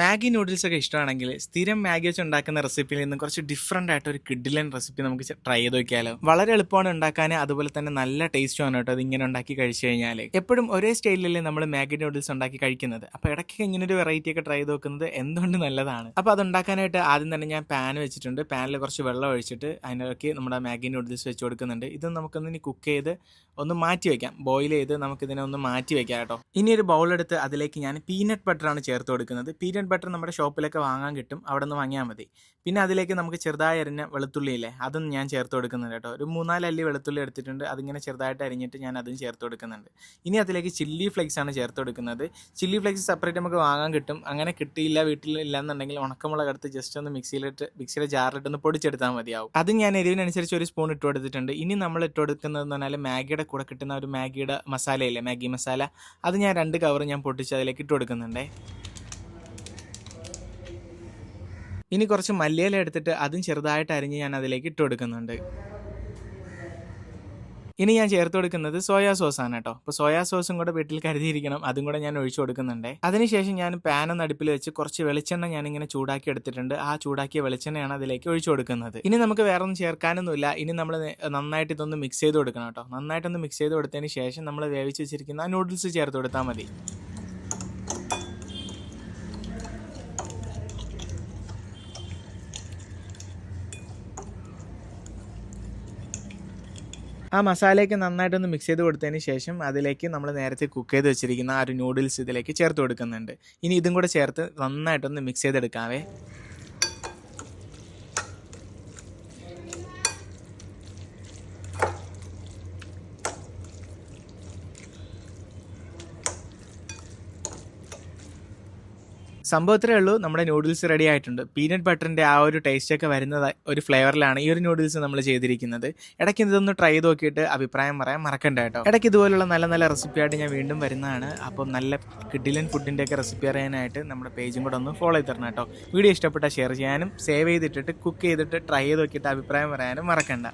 Maggi noodles ഒക്കെ ഇഷ്ടമാണെങ്കിൽ സ്ഥിരം മാഗി വെച്ച് ഉണ്ടാക്കുന്ന റെസിപ്പിയിൽ നിന്നും കുറച്ച് ഡിഫറെന്റ് ആയിട്ട് ഒരു കിഡിലൻ റെസിപ്പി നമുക്ക് ട്രൈ ചെയ്ത് നോക്കിയാലോ. വളരെ എളുപ്പമാണ് ഉണ്ടാക്കാൻ അതുപോലെ തന്നെ നല്ല ടേസ്റ്റുമാണ് കേട്ടോ അത് ഇങ്ങനെ ഉണ്ടാക്കി കഴിച്ചു കഴിഞ്ഞാൽ. എപ്പോഴും ഒരേ സ്റ്റൈലിലല്ലേ നമ്മൾ മാഗി നൂഡിൽസ് ഉണ്ടാക്കി കഴിക്കുന്നത്. അപ്പോൾ ഇടയ്ക്ക് ഇങ്ങനെ ഒരു വെറൈറ്റി ഒക്കെ ട്രൈ നോക്കുന്നത് എന്തുകൊണ്ട് നല്ലതാണ്. അപ്പോൾ അത് ഉണ്ടാക്കാനായിട്ട് ആദ്യം തന്നെ ഞാൻ പാൻ വെച്ചിട്ടുണ്ട്. പാനിൽ കുറച്ച് വെള്ളം ഒഴിച്ചിട്ട് അതിനിടയ്ക്ക് നമ്മുടെ മാഗി നൂഡിൽസ് വെച്ച് കൊടുക്കുന്നുണ്ട്. ഇത് നമുക്കൊന്നിനി കുക്ക് ചെയ്ത് ഒന്ന് മാറ്റി വെക്കാം. ബോയിൽ ചെയ്ത് നമുക്കിതിനെ ഒന്ന് മാറ്റി വെക്കാം കേട്ടോ. ഇനി ഒരു ബൗൾ എടുത്ത് അതിലേക്ക് ഞാൻ പീനട്ട് ബട്ടറാണ് ചേർത്ത് കൊടുക്കുന്നത്. പീനട്ട് ബട്ടർ നമ്മുടെ ഷോപ്പിലൊക്കെ വാങ്ങാൻ കിട്ടും. അവിടെ നിന്ന് വാങ്ങിയാൽ മതി. പിന്നെ അതിലേക്ക് നമുക്ക് ചെറുതായി അരിഞ്ഞ വെളുത്തുള്ളി ഇല്ലേ അതും ഞാൻ ചേർത്ത് കൊടുക്കുന്നുണ്ട് കേട്ടോ. ഒരു മൂന്നാൽ അല്ലി വെളുത്തുള്ളി എടുത്തിട്ടുണ്ട്. അതിങ്ങനെ ചെറുതായിട്ട് അരിഞ്ഞിട്ട് ഞാൻ അതും ചേർത്ത് കൊടുക്കുന്നുണ്ട്. ഇനി അതിലേക്ക് ചില്ലി ഫ്ലേക്സ് ആണ് ചേർത്ത് കൊടുക്കുന്നത്. ചില്ലി ഫ്ലേക്സ് സെപ്പറേറ്റ് നമുക്ക് വാങ്ങാൻ കിട്ടും. അങ്ങനെ കിട്ടിയില്ല വീട്ടിൽ ഇല്ലാന്നുണ്ടെങ്കിൽ ഉണക്കമുളക് എടുത്ത് ജസ്റ്റ് ഒന്ന് മിക്സിയിലിട്ട് മിക്സിയിലെ ജാറിലിട്ട് ഒന്ന് പൊടിച്ചെടുത്താൽ മതിയാവും. അത് ഞാൻ എരിവിനനുസരിച്ച് ഒരു സ്പൂൺ ഇട്ട് കൊടുത്തിട്ടുണ്ട്. ഇനി നമ്മൾ ഇട്ട് കൊടുക്കുന്നത് എന്ന് പറഞ്ഞാൽ മാഗിയുടെ കൂടെ കിട്ടുന്ന ഒരു മാഗിയുടെ മസാലയില്ലേ? മാഗി മസാല. അത് ഞാൻ രണ്ട് കവർ ഞാൻ പൊട്ടിച്ച് അതിലേക്ക് ഇട്ട് കൊടുക്കുന്നുണ്ടേ. ഇനി കുറച്ച് മല്ലിയില എടുത്തിട്ട് അതും ചെറുതായിട്ട് അരിഞ്ഞ് ഞാൻ അതിലേക്ക് ഇട്ട് കൊടുക്കുന്നുണ്ട്. ഇനി ഞാൻ ചേർത്ത് കൊടുക്കുന്നത് സോയാ സോസ് ആണ് കേട്ടോ. അപ്പോൾ സോയാ സോസും കൂടെ വീട്ടിൽ കരുതിയിരിക്കണം. അതും കൂടെ ഞാൻ ഒഴിച്ചു കൊടുക്കുന്നുണ്ട്. അതിനുശേഷം ഞാൻ പാൻ ഒന്ന് അടുപ്പിൽ വെച്ച് കുറച്ച് വെളിച്ചെണ്ണ ഞാൻ ഇങ്ങനെ ചൂടാക്കി എടുത്തിട്ടുണ്ട്. ആ ചൂടാക്കിയ വെളിച്ചെണ്ണയാണ് അതിലേക്ക് ഒഴിച്ചു കൊടുക്കുന്നത്. ഇനി നമുക്ക് വേറെ ഒന്നും ചേർക്കാനൊന്നുമില്ല. ഇനി നമ്മൾ നന്നായിട്ട് ഇതൊന്ന് മിക്സ് ചെയ്ത് കൊടുക്കണം കേട്ടോ. നന്നായിട്ടൊന്ന് മിക്സ് ചെയ്ത് കൊടുത്തതിന് ശേഷം നമ്മൾ വേവിച്ച് വെച്ചിരിക്കുന്ന നൂഡിൽസ് ചേർത്ത് കൊടുത്താൽ മതി. ആ മസാലയൊക്കെ നന്നായിട്ടൊന്ന് മിക്സ് ചെയ്ത് കൊടുത്തതിന് ശേഷം അതിലേക്ക് നമ്മൾ നേരത്തെ കുക്ക് ചെയ്ത് വെച്ചിരിക്കുന്ന ആ ഒരു നൂഡിൽസ് ഇതിലേക്ക് ചേർത്ത് കൊടുക്കുന്നുണ്ട്. ഇനി ഇതും കൂടെ ചേർത്ത് നന്നായിട്ടൊന്ന് മിക്സ് ചെയ്തെടുക്കാവേ. സംഭവത്തിലേ ഉള്ളൂ നമ്മുടെ നൂഡിൽസ് റെഡി ആയിട്ടുണ്ട്. പീനട്ട് ബട്ടറിന്റെ ആ ഒരു ടേസ്റ്റ് ഒക്കെ വരുന്ന ഒരു ഫ്ലേവറിലാണ് ഈ ഒരു നൂഡിൽസ് നമ്മൾ ചെയ്തിരിക്കുന്നത്. ഇടയ്ക്ക് ഇതൊന്ന് ട്രൈ ചെയ്ത് നോക്കിയിട്ട് അഭിപ്രായം പറയാൻ മറക്കണ്ട കേട്ടോ. ഇടയ്ക്ക് ഇതുപോലുള്ള നല്ല നല്ല റെസിപ്പി ആയിട്ട് ഞാൻ വീണ്ടും വരുന്നതാണ്. അപ്പം നല്ല കിഡിലൻ ഫുഡിന്റെ ഒക്കെ റെസിപ്പി അറിയാനായിട്ട് നമ്മുടെ പേജും കൂടെ ഒന്ന് ഫോളോ ചെയ്ത് തരണം കേട്ടോ. വീഡിയോ ഇഷ്ടപ്പെട്ടാൽ ഷെയർ ചെയ്യാനും സേവ് ചെയ്തിട്ടിട്ട് കുക്ക് ചെയ്തിട്ട് ട്രൈ ചെയ്ത് നോക്കിയിട്ട് അഭിപ്രായം പറയാനും മറക്കണ്ട.